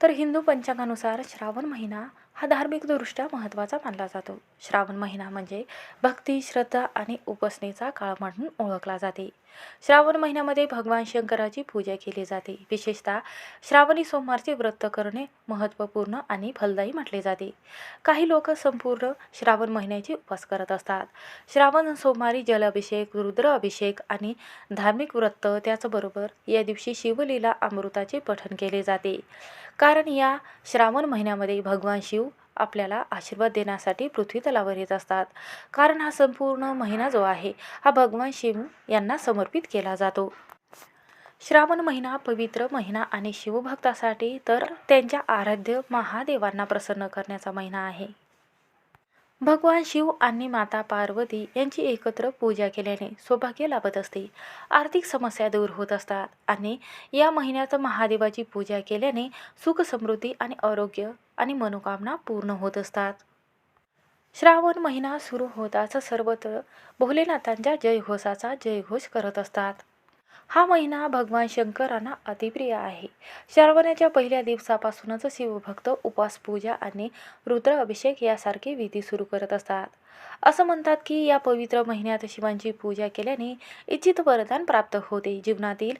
तर हिंदू पंचांगानुसार श्रावण महिना हा धार्मिकदृष्ट्या महत्त्वाचा मानला जातो. श्रावण महिना म्हणजे भक्ती श्रद्धा आणि उपासनेचा काळ म्हणून ओळखला जाते. श्रावण महिन्यामध्ये भगवान शंकराची पूजा केली जाते. विशेषतः श्रावणी सोमवारचे व्रत करणे महत्त्वपूर्ण आणि फलदायी म्हटले जाते. काही लोक संपूर्ण श्रावण महिन्याचे उपवास करत असतात. श्रावण सोमवारी जलाभिषेक रुद्र अभिषेक आणि धार्मिक व्रत त्याचबरोबर या दिवशी शिवलीला अमृताचे पठण केले जाते. कारण या श्रावण महिन्यामध्ये भगवान शिव आपल्याला आशीर्वाद देण्यासाठी पृथ्वी तलावर येत असतात. कारण हा संपूर्ण महिना जो आहे हा भगवान शिव यांना समर्पित केला जातो. श्रावण महिना पवित्र महिना आणि शिवभक्तासाठी तर त्यांच्या आराध्य महादेवांना प्रसन्न करण्याचा महिना आहे. भगवान शिव आणि माता पार्वती यांची एकत्र पूजा केल्याने सौभाग्य लाभत असते. आर्थिक समस्या दूर होत असतात आणि या महिन्यात महादेवाची पूजा केल्याने सुख समृद्धी आणि आरोग्य आणि मनोकामना पूर्ण होत असतात. श्रावण महिना सुरू होताच सर्वत्र भोलेनाथांच्या जयघोषाचा जयघोष करत असतात. हा महिना भगवान शंकरांना अतिप्रिय आहे. श्रावणाच्या पहिल्या दिवसापासूनच शिवभक्त उपवास पूजा आणि रुद्र अभिषेक यासारखे विधी सुरू करत असतात. असं म्हणतात की या पवित्र महिन्यात शिवांची पूजा केल्याने इच्छित वरदान प्राप्त होते. जीवनातील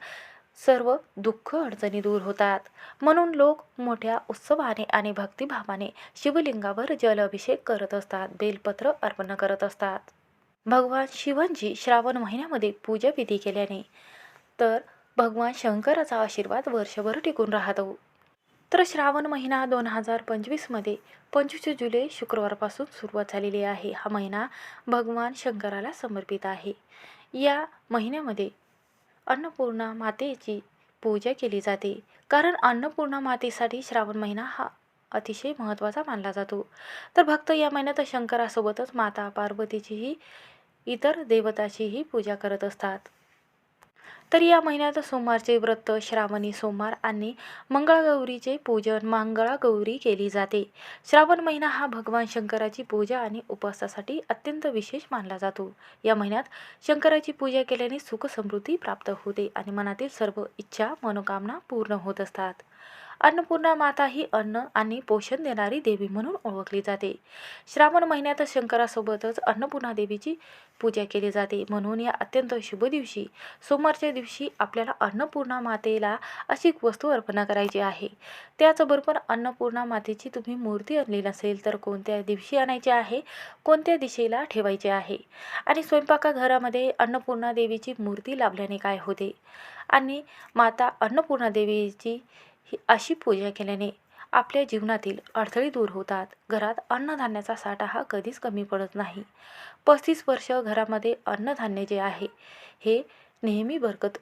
सर्व दुःख अडचणी दूर होतात. म्हणून लोक मोठ्या उत्सवाने आणि भक्तिभावाने शिवलिंगावर जल अभिषेक करत असतात. बेलपत्र अर्पण करत असतात. भगवान शिवांची श्रावण महिन्यामध्ये पूजाविधी केल्याने तर भगवान शंकराचा आशीर्वाद वर्षभर टिकून राहतो. तर श्रावण महिना दोन हजार पंचवीसमध्ये पंचवीस जुलै शुक्रवारपासून सुरुवात झालेली आहे. हा महिना भगवान शंकराला समर्पित आहे. या महिन्यामध्ये अन्नपूर्णा मातेची पूजा केली जाते. कारण अन्नपूर्णा मातेसाठी श्रावण महिना हा अतिशय महत्त्वाचा मानला जातो. तर भक्त या महिन्यात शंकरासोबतच माता पार्वतीचीही इतर देवताचीही पूजा करत असतात. तर या महिन्यात सोमवारचे व्रत श्रावणी सोमवार आणि मंगळागौरीचे पूजन मंगळागौरी केली जाते. श्रावण महिना हा भगवान शंकराची पूजा आणि उपवासासाठी अत्यंत विशेष मानला जातो. या महिन्यात शंकराची पूजा केल्याने सुख समृद्धी प्राप्त होते आणि मनातील सर्व इच्छा मनोकामना पूर्ण होत असतात. अन्नपूर्णा माता ही अन्न आणि पोषण देणारी देवी म्हणून ओळखली जाते. श्रावण महिन्यात शंकरासोबतच अन्नपूर्णा देवीची पूजा केली जाते. म्हणून या अत्यंत शुभ दिवशी सोमवारच्या दिवशी आपल्याला अन्नपूर्णा मातेला अशी वस्तू अर्पण करायची आहे. त्याचबरोबर अन्नपूर्णा मातेची तुम्ही मूर्ती आणली नसेल तर कोणत्या दिवशी आणायची आहे? कोणत्या दिशेला ठेवायचे आहे? आणि स्वयंपाकघरामध्ये अन्नपूर्णा देवीची मूर्ती लाभल्याने काय होते? आणि माता अन्नपूर्णा देवीची ही अशी पूजा केल्याने आपल्या जीवनातील अडथळे दूर होतात. घरात अन्नधान्याचा साठा हा कधीच कमी पडत नाही. पस्तीस वर्ष घरामध्ये अन्नधान्य जे आहे हे नेहमी बरकत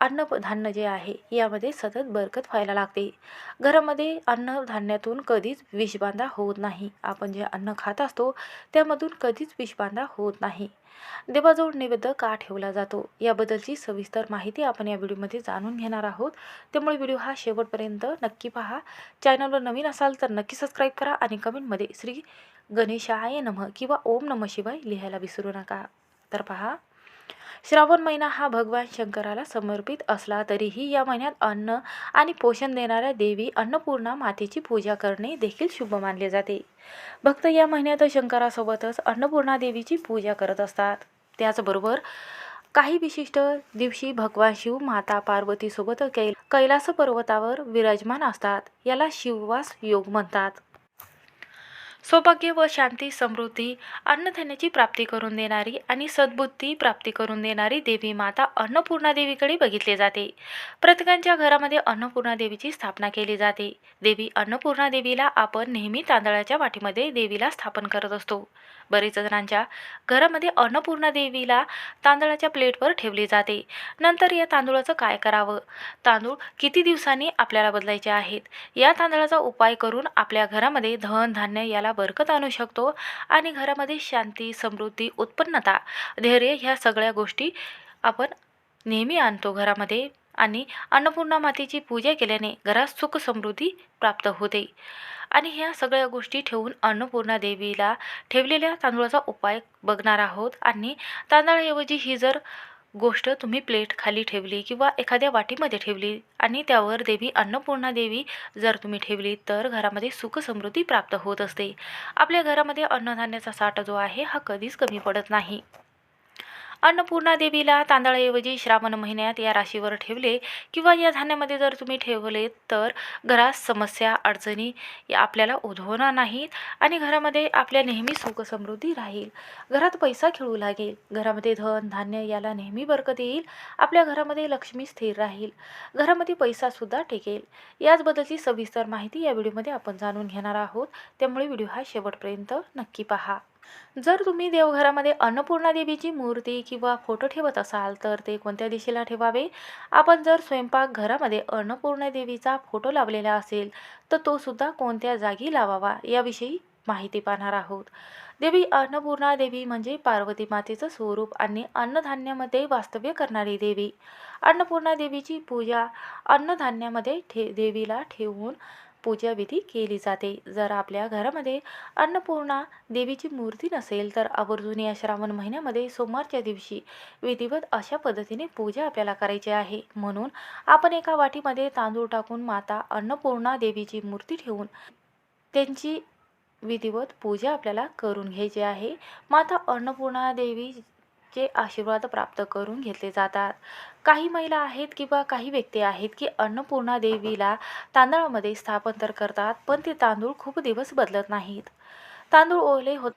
अन्नधान्य जे आहे यामध्ये सतत बरकत व्हायला लागते. घरामध्ये अन्नधान्यातून कधीच विषबांधा होत नाही. आपण जे अन्न खात असतो त्यामधून कधीच विषबांधा होत नाही. देवाजवळ नैवेद्य का ठेवला जातो? याबद्दलची सविस्तर माहिती आपण या व्हिडिओमध्ये जाणून घेणार आहोत. त्यामुळे व्हिडिओ हा शेवटपर्यंत नक्की पहा. चॅनलवर नवीन असाल तर नक्की सबस्क्राईब करा आणि कमेंटमध्ये श्री गणेशाय नमः किंवा ओम नमः शिवाय लिहायला विसरू नका. तर पहा. श्रावण महिना हा भगवान शंकराला समर्पित असला तरीही या महिन्यात अन्न आणि पोषण देणाऱ्या देवी अन्नपूर्णा मातेची पूजा करणे देखील शुभ मानले जाते. भक्त या महिन्यात शंकरासोबतच अन्नपूर्णा देवीची पूजा करत असतात. त्याचबरोबर काही विशिष्ट दिवशी भगवान शिव माता पार्वतीसोबत कैल कैलास पर्वतावर विराजमान असतात. याला शिववास योग म्हणतात. सौभाग्य व शांती समृद्धी अन्नधान्याची प्राप्ती करून देणारी आणि सद्बुद्धी प्राप्ती करून देणारी देवी माता अन्नपूर्णा देवीकडे बघितले जाते. प्रत्येकांच्या घरामध्ये अन्नपूर्णा देवीची स्थापना केली जाते. देवी अन्नपूर्णा देवीला आपण नेहमी तांदळाच्या वाटीमध्ये देवीला स्थापन करत असतो. बरेच जणांच्या घरामध्ये अन्नपूर्णा देवीला तांदळाच्या प्लेटवर ठेवली जाते. नंतर या तांदूळाचं काय करावं? तांदूळ किती दिवसांनी आपल्याला बदलायचे आहेत? या तांदळाचा उपाय करून आपल्या घरामध्ये धन धान्य याला बरकत आणू शकतो आणि घरामध्ये शांती समृद्धी उत्पन्नता धैर्य ह्या सगळ्या गोष्टी आपण नेहमी आणतो घरामध्ये. आणि अन्नपूर्णा मातेची पूजा केल्याने घरात सुख समृद्धी प्राप्त होते. आणि ह्या सगळ्या गोष्टी ठेवून अन्नपूर्णा देवीला ठेवलेल्या तांदूळाचा उपाय बघणार आहोत. आणि तांदळाऐवजी ही जर गोष्ट तुम्ही प्लेट खाली ठेवली किंवा एखाद्या वाटीमध्ये ठेवली आणि त्यावर देवी अन्नपूर्णा देवी जर तुम्ही ठेवली तर घरामध्ये सुख समृद्धी प्राप्त होत असते. आपल्या घरामध्ये अन्नधान्याचा साठा जो आहे हा कधीच कमी पडत नाही. अन्नपूर्णा देवीला तांदळाऐवजी श्रावण महिन्यात या राशीवर ठेवले किंवा या धान्यामध्ये जर तुम्ही ठेवले तर घरात समस्या अडचणी या आपल्याला उद्भवणार नाहीत आणि घरामध्ये आपल्या नेहमी सुख समृद्धी राहील. घरात पैसा खेळू लागेल. घरामध्ये धन धान्य याला नेहमी बरकत येईल. आपल्या घरामध्ये लक्ष्मी स्थिर राहील. घरामध्ये पैसासुद्धा टिकेल. याचबद्दलची सविस्तर माहिती या व्हिडिओमध्ये आपण जाणून घेणार आहोत. त्यामुळे व्हिडिओ हा शेवटपर्यंत नक्की पहा. जर तुम्ही देवघरामध्ये अन्नपूर्णा देवीची मूर्ती किंवा फोटो ठेवत असाल तर ते कोणत्या दिशेला ठेवावे? आपण जर स्वयंपाक घरामध्ये अन्नपूर्णा देवीचा फोटो लावलेला असेल तर तो सुद्धा कोणत्या जागी लावावा याविषयी माहिती पाहणार आहोत. देवी अन्नपूर्णा देवी म्हणजे पार्वती मातेचं स्वरूप आणि अन्नधान्यामध्ये वास्तव्य करणारी देवी. अन्नपूर्णा देवीची पूजा अन्नधान्यामध्ये ठे देवीला ठेवून पूजाविधी केली जाते. जर आपल्या घरामध्ये अन्नपूर्णा देवीची मूर्ती नसेल तर आवर्जून या श्रावण महिन्यामध्ये सोमवारच्या दिवशी विधिवत अशा पद्धतीने पूजा आपल्याला करायची आहे. म्हणून आपण एका वाटीमध्ये तांदूळ टाकून माता अन्नपूर्णा देवीची मूर्ती ठेवून त्यांची विधिवत पूजा आपल्याला करून घ्यायची आहे. माता अन्नपूर्णा देवी देवीचे आशीर्वाद प्राप्त करून घेतले जातात. काही महिला आहेत किंवा काही व्यक्ती आहेत की अन्नपूर्णा देवीला तांदळामध्ये स्थापन तर करतात पण ते तांदूळ खूप दिवस बदलत नाहीत. तांदूळ ओले होत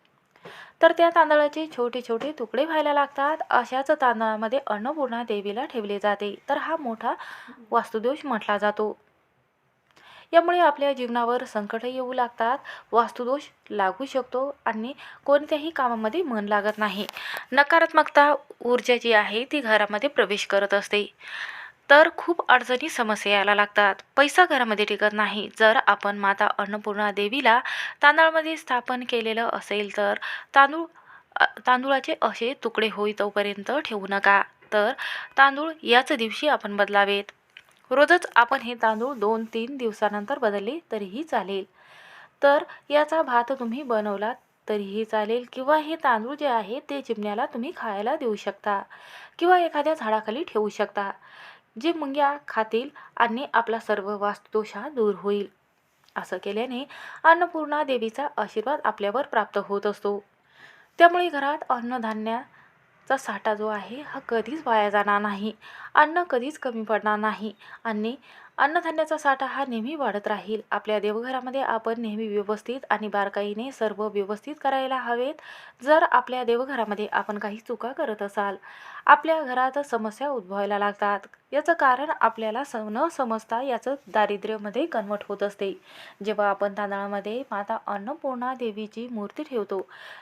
तर त्या तांदळाचे छोटे छोटे तुकडे व्हायला लागतात. अशाच तांदळामध्ये अन्नपूर्णा देवीला ठेवले जाते. तर हा मोठा वास्तुदोष म्हटला जातो. यामुळे आपल्या जीवनावर संकट येऊ लागतात वास्तुदोष लागू शकतो आणि कोणत्याही कामामध्ये मन लागत नाही. नकारात्मकता ऊर्जा जी आहे ती घरामध्ये प्रवेश करत असते. तर खूप अडचणी समस्या यायला लागतात. पैसा घरामध्ये टिकत नाही. जर आपण माता अन्नपूर्णा देवीला तांदळामध्ये स्थापन केलेलं असेल तर तांदूळ तांदूळाचे असे तुकडे होई तोपर्यंत ठेवू नका. तर तांदूळ याच दिवशी आपण बदलावेत. रोजच आपण हे तांदूळ दोन तीन दिवसानंतर बदलले तरीही चालेल. तर याचा भात तुम्ही बनवलात तरीही चालेल किंवा हे तांदूळ जे आहे ते चिमण्याला तुम्ही खायला देऊ शकता किंवा एखाद्या झाडाखाली ठेवू शकता. जे मुंग्या खातील आणि आपला सर्व वास्तुदोष हा दूर होईल. असं केल्याने अन्नपूर्णा देवीचा आशीर्वाद आपल्यावर प्राप्त होत असतो. त्यामुळे घरात चा साठा जो आहे हा कधीच वाया जाणार नाही. अन्न कधीच कमी पडणार नाही. आणि अन्नधान्याचा साठा हा नेहमी वाढत राहील. आपल्या देवघरामध्ये आपण नेहमी व्यवस्थित आणि बारकाईने सर्व व्यवस्थित करायला हवेत. जर आपल्या देवघरामध्ये आपण काही चुका करत असाल आपल्या घरात समस्या उद्भवायला लागतात. याचं कारण आपल्याला स न समजता याचं दारिद्र्यामध्ये कन्वर्ट होत असते. जेव्हा आपण तांदळामध्ये माता अन्नपूर्णा देवीची मूर्ती ठेवतो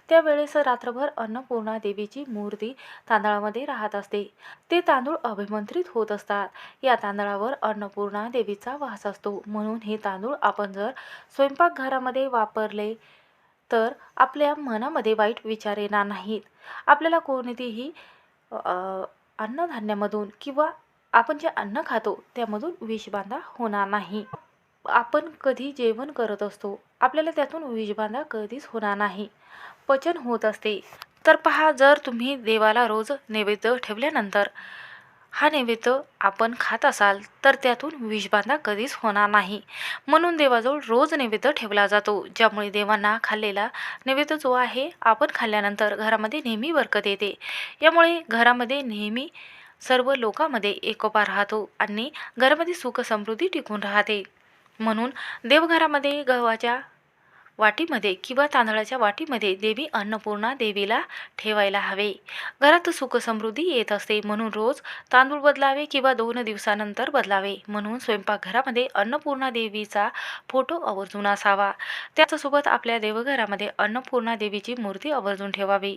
त्यावेळेस रात्रभर अन्नपूर्णा देवीची मूर्ती तांदळामध्ये राहत असते. ते तांदूळ अभिमंत्रित होत असतात. या तांदळावर अन्नपूर्णा देवीचा वास असतो. म्हणून हे तांदूळ आपण जर स्वयंपाकघरामध्ये वापरले तर आपल्या मनामध्ये वाईट विचार येणार नाहीत. आपल्याला कोणतीही अन्नधान्यामधून किंवा आपण जे अन्न खातो त्यामधून विषबाधा होणार नाही. आपण कधी जेवण करत असतो आपल्याला त्यातून विषबाधा कधीच होणार नाही. पचन होत असते. तर पहा जर तुम्ही देवाला रोज नैवेद्य ठेवल्यानंतर हा नैवेद्य आपण खात असाल तर त्यातून विषबाधा कधीच होणार नाही. म्हणून देवाजवळ रोज नैवेद्य ठेवला जातो. ज्यामुळे देवांना खाल्लेला नैवेद्य जो आहे आपण खाल्ल्यानंतर घरामध्ये नेहमी बरकत येते. यामुळे घरामध्ये नेहमी सर्व लोकांमध्ये एकोपा राहतो आणि घरामध्ये सुख समृद्धी टिकून राहते. म्हणून देवघरामध्ये गव्हाच्या वाटीमध्ये किंवा तांदळाच्या वाटीमध्ये देवी अन्नपूर्णा देवीला ठेवायला हवे. घरात सुखसमृद्धी येत असते म्हणून रोज तांदूळ बदलावे किंवा दोन दिवसानंतर बदलावे म्हणून स्वयंपाकघरामध्ये अन्नपूर्णा देवीचा फोटो आवर्जून असावा. त्याच्यासोबत आपल्या देवघरामध्ये अन्नपूर्णा देवीची मूर्ती आवर्जून ठेवावी.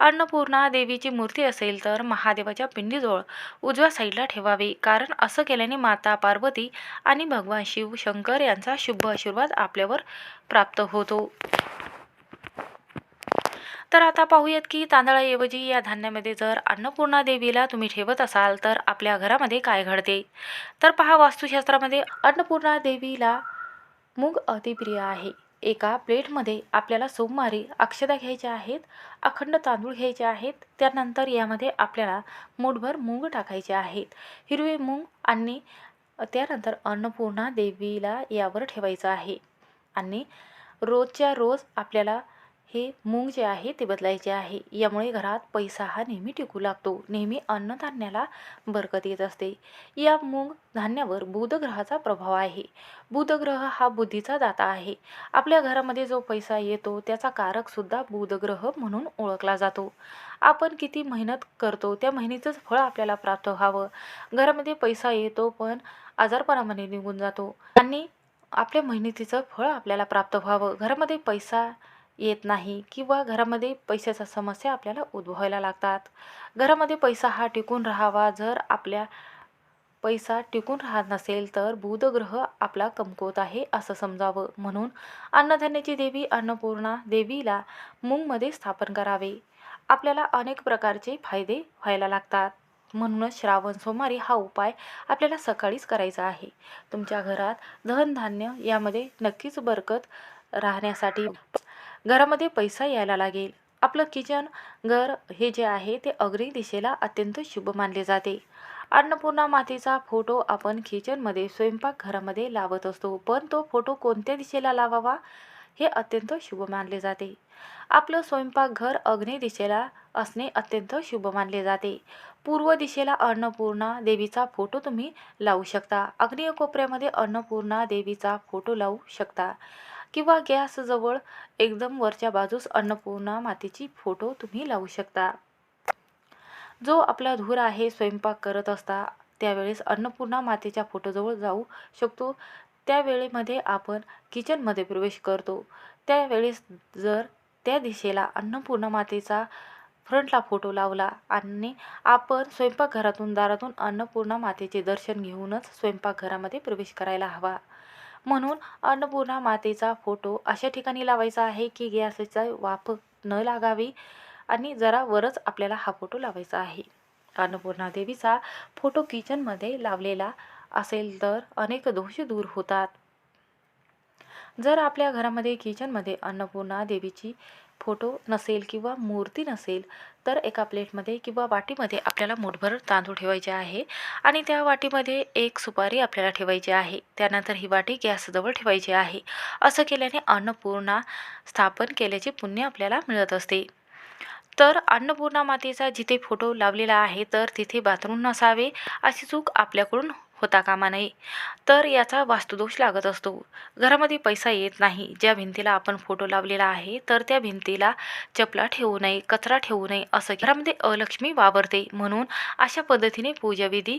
अन्नपूर्णा देवीची मूर्ती असेल तर महादेवाच्या पिंडीजवळ उजव्या साईडला ठेवावी कारण असं केल्याने माता पार्वती आणि भगवान शिव शंकर यांचा शुभ आशीर्वाद आपल्यावर प्राप्त होतो. तर आता पाहूयात की तांदळाऐवजी या धान्यामध्ये जर अन्नपूर्णा देवीला तुम्ही ठेवत असाल तर आपल्या घरामध्ये काय घडते? तर पहा वास्तुशास्त्रामध्ये अन्नपूर्णा देवीला मूग अतिप्रिय आहे. एका प्लेटमध्ये आपल्याला सोमवारी अक्षदा घ्यायच्या आहेत अखंड तांदूळ घ्यायचे आहेत त्यानंतर यामध्ये आपल्याला मूठभर मूग टाकायचे आहेत. हिरवे मूग आणि त्यानंतर अन्नपूर्णा देवीला यावर ठेवायचं आहे. आणि रोजच्या रोज आपल्याला हे मूग जे आहे ते बदलायचे आहे. यामुळे घरात पैसा हा नेहमी टिकू लागतो. नेहमी अन्नधान्याला बरकत येत असते. या मूग धान्यावर बुधग्रहाचा प्रभाव आहे. बुधग्रह हा बुद्धीचा दाता आहे. आपल्या घरामध्ये जो पैसा येतो त्याचा कारकसुद्धा बुधग्रह म्हणून ओळखला जातो. आपण किती मेहनत करतो त्या मेहनतीचं फळ आपल्याला प्राप्त व्हावं. घरामध्ये पैसा येतो पण आजारपणामध्ये निघून जातो. आणि आपल्या मेहनतीचं फळ आपल्याला प्राप्त व्हावं. घरामध्ये पैसा येत नाही किंवा घरामध्ये पैशाच्या समस्या आपल्याला उद्भवायला लागतात. घरामध्ये पैसा हा टिकून राहावा. जर आपल्या पैसा टिकून राहत नसेल तर बुधग्रह आपला कमकुवत आहे असं समजावं. म्हणून अन्नधान्याची देवी अन्नपूर्णा देवीला मूंगमध्ये स्थापन करावे. आपल्याला अनेक प्रकारचे फायदे व्हायला लागतात. म्हणूनच श्रावण सोमवारी हा उपाय आपल्याला सकाळीच करायचा आहे. तुमच्या घरात धनधान्य यामध्ये नक्कीच बरकत राहण्यासाठी घरामध्ये पैसा यायला लागेल. आपलं किचन घर हे जे आहे ते अग्नी दिशेला अत्यंत शुभ मानले जाते. अन्नपूर्णा मातेचा फोटो आपण किचनमध्ये स्वयंपाक घरामध्ये लावत असतो. पण तो फोटो कोणत्या दिशेला लावावा? हे अत्यंत शुभ मानले जाते. आपलं स्वयंपाकघर अग्नी दिशेला असणे अत्यंत शुभ मानले जाते. पूर्व दिशेला अन्नपूर्णा देवीचा फोटो तुम्ही लावू शकता. अग्नीय कोपऱ्यामध्ये अन्नपूर्णा देवीचा फोटो लावू शकता. किंवा गॅसजवळ एकदम वरच्या बाजूस अन्नपूर्णा मातेची फोटो तुम्ही लावू शकता. जो आपला धूर आहे स्वयंपाक करत असता त्यावेळेस अन्नपूर्णा मातेच्या फोटोजवळ जाऊ शकतो. त्यावेळेमध्ये आपण किचनमध्ये प्रवेश करतो. त्यावेळेस जर त्या दिशेला अन्नपूर्णा मातेचा फ्रंटला फोटो लावला आणि आपण स्वयंपाकघरातून दारातून अन्नपूर्णा मातेचे दर्शन घेऊनच स्वयंपाकघरामध्ये प्रवेश करायला हवा. म्हणून अन्नपूर्णा मातेचा फोटो अशा ठिकाणी लावायचा आहे की गॅसचा वाफ न लागावी आणि जरा वरच आपल्याला हा फोटो लावायचा आहे. अन्नपूर्णा देवीचा फोटो किचनमध्ये लावलेला असेल तर अनेक दोष दूर होतात. जर आपल्या घरामध्ये किचनमध्ये अन्नपूर्णा देवीची फोटो नसेल किंवा मूर्ती नसेल तर एका प्लेटमध्ये किंवा वाटीमध्ये आपल्याला मूठभर तांदूळ ठेवायचे आहे आणि त्या वाटीमध्ये एक सुपारी आपल्याला ठेवायची आहे. त्यानंतर ही वाटी गॅसजवळ ठेवायची आहे. असं केल्याने अन्नपूर्णा स्थापन केल्याचे पुण्य आपल्याला मिळत असते. तर अन्नपूर्णा मातेचा जिथे फोटो लावलेला आहे तर तिथे बाथरूम नसावे अशी चूक आपल्याकडून होता कामा नये. तर याचा वास्तुदोष लागत असतो. घरामध्ये पैसा येत नाही. ज्या भिंतीला आपण फोटो लावलेला आहे तर त्या भिंतीला चपला ठेवू नये कचरा ठेवू नये असं घरामध्ये अलक्ष्मी वावरते. म्हणून अशा पद्धतीने पूजाविधी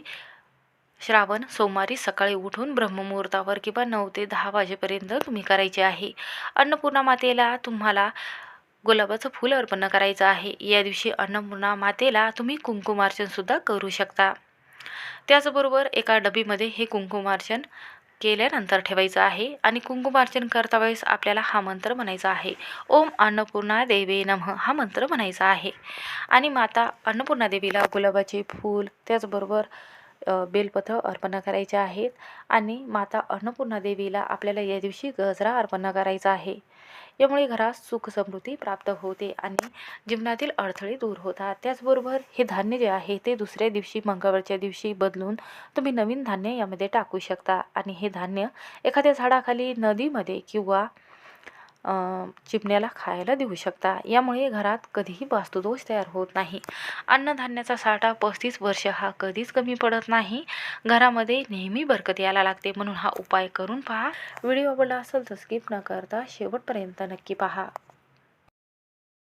श्रावण सोमवारी सकाळी उठून ब्रह्ममुहूर्तावर किंवा नऊ ते दहा वाजेपर्यंत तुम्ही करायचे आहे. अन्नपूर्णा मातेला तुम्हाला गुलाबाचं फूल अर्पण करायचं आहे. या दिवशी अन्नपूर्णा मातेला तुम्ही कुंकुमार्चनसुद्धा करू शकता. त्याचबरोबर एका डबीमध्ये हे कुंकुमार्चन केल्यानंतर ठेवायचं आहे आणि कुंकुमार्चन करता वेळेस आपल्याला हा मंत्र म्हणायचा आहे. ओम अन्नपूर्णा देवे नमः हा मंत्र म्हणायचा आहे. आणि माता अन्नपूर्णा देवीला गुलाबाचे फूल त्याचबरोबर बेलपत्र अर्पण करायचे आहेत. आणि माता अन्नपूर्णा देवीला आपल्याला या दिवशी गजरा अर्पण करायचा आहे. यामुळे घरात सुख समृद्धी प्राप्त होते आणि जीवनातील अडथळे दूर होतात. त्याचबरोबर हे धान्य जे आहे ते दुसऱ्या दिवशी मंगळवारच्या दिवशी बदलून तुम्ही नवीन धान्य यामध्ये टाकू शकता. आणि हे धान्य एखाद्या झाडाखाली नदीमध्ये किंवा चिमण्याला खायला देऊ शकता. यामुळे घरात कधीही वास्तुदोष तयार होत नाही. अन्नधान्याचा साठा पस्तीस वर्ष हा कधीच कमी पडत नाही. घरामध्ये नेहमी बरकत यायला लागते. म्हणून हा उपाय करून पहा. व्हिडिओ आवडला असेल तर स्किप न करता शेवटपर्यंत नक्की पहा.